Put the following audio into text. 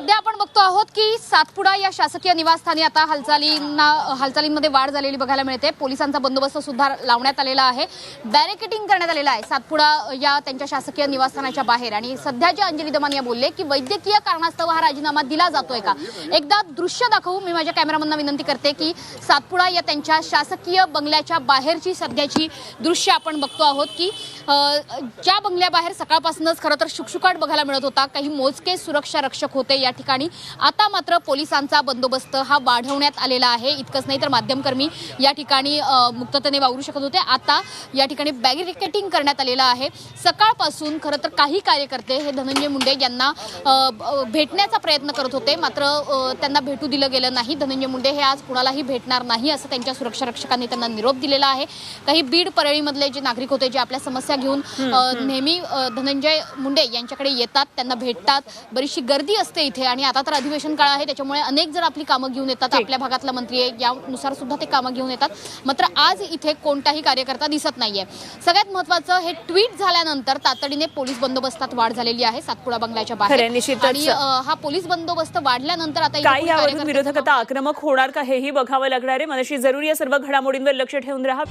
सध्या आपण बघतो आहोत की सातपुडा या शासकीय निवासस्थानी आता हालचालींना हालचालींमध्ये वाढ झालेली बघायला मिळते. पोलिसांचा बंदोबस्त सुद्धा लावण्यात आलेला आहे. बॅरिकेटिंग करण्यात आलेलं आहे सातपुडा या त्यांच्या शासकीय निवासस्थानाच्या बाहेर. आणि सध्या जे अंजली दमानिया बोलले की वैद्यकीय कारणास्तव हा राजीनामा दिला जातोय का? एकदा दृश्य दाखवू. मी माझ्या कॅमेरामॅनना विनंती करते की सातपुडा या त्यांच्या शासकीय बंगल्याच्या बाहेरची सध्याची दृश्य आपण बघतो आहोत की ज्या बंगल्याबाहेर सकाळपासूनच खरं तर शुकशुकाट बघायला मिळत होता. काही मोजके सुरक्षा रक्षक होते या ठिकाणी. आता मात्र पोलिसांचा बंदोबस्त हा वाढवण्यात आलेला आहे. इतकंच नाही तर माध्यमकर्मी या ठिकाणी मुक्ततेने वावरू शकत होते. आता या ठिकाणी बॅरिकेटिंग करण्यात आलेलं आहे. सकाळपासून खरं तर काही कार्यकर्ते हे धनंजय मुंडे यांना भेटण्याचा प्रयत्न करत होते. मात्र त्यांना भेटू दिलं गेलं नाही. धनंजय मुंडे हे आज कुणालाही भेटणार नाही असं त्यांच्या सुरक्षा रक्षकांनी त्यांना निरोप दिलेला आहे. काही बीड परळीमधले जे नागरिक होते जे आपल्या समस्या घेऊन नेहमी धनंजय मुंडे यांच्याकडे येतात त्यांना भेटतात. बरीचशी गर्दी असते इथे. आणि आता तर अधिवेशन काळ आहे त्याच्यामुळे अनेक जण आपली कामं घेऊन येतात आपल्या भागातला मंत्री आहे यानुसार सुद्धा ते कामं घेऊन येतात. मात्र आज इथे कोणताही कार्यकर्ता दिसत नाहीये. सगळ्यात महत्वाचं हे ट्विट झाल्यानंतर तातडीने पोलीस बंदोबस्तात वाढ झालेली आहे सातपुडा बंगल्याच्या बाहेर. आणि हा पोलीस बंदोबस्त वाढल्यानंतर आता इथे काही कोणी यावरून कार्यकर्त्यांचं विरोधक आता आक्रमक होणार का हेही बघावं लागणार आहे. मनशी जरूर या सर्व घडामोडींवर लक्ष ठेवून राहा.